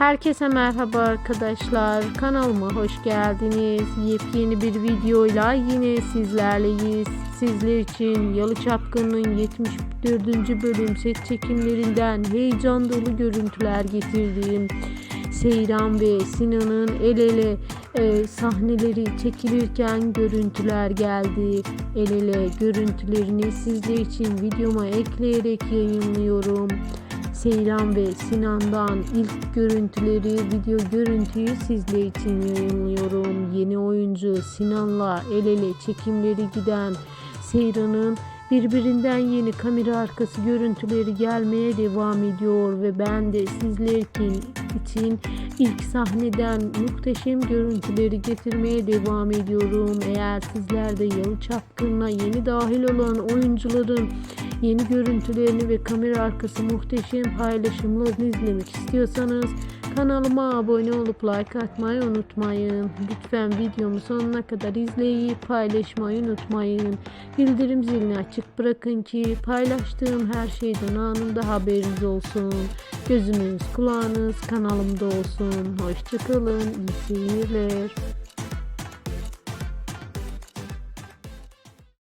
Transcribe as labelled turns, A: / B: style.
A: Herkese merhaba arkadaşlar. Kanalıma hoş geldiniz. Yepyeni bir videoyla yine sizlerleyiz. Sizler için Yalı Çapkın'ın 74. bölüm set çekimlerinden heyecan dolu görüntüler getirdim. Seyran ve Sinan'ın el ele e, sahneleri çekilirken görüntüler geldi. El ele görüntülerini sizler için videoma ekleyerek yayınlıyorum. Seyran ve Sinan'dan ilk görüntüleri, video görüntüyü sizler için yayınlıyorum. Yeni oyuncu Sinan'la el ele çekimleri giden Seyran'ın birbirinden yeni kamera arkası görüntüleri gelmeye devam ediyor ve ben de sizler için ilk sahneden muhteşem görüntüleri getirmeye devam ediyorum. Eğer sizler de Yalı Çapkın'la yeni dahil olan oyuncuların yeni görüntülerini ve kamera arkası muhteşem paylaşımlarını izlemek istiyorsanız kanalıma abone olup like atmayı unutmayın. Lütfen videomu sonuna kadar izleyip paylaşmayı unutmayın. Bildirim zilini açık bırakın ki paylaştığım her şeyden anında haberiniz olsun. Gözünüz kulağınız kanalımda olsun. Hoşçakalın. İyi seyirler.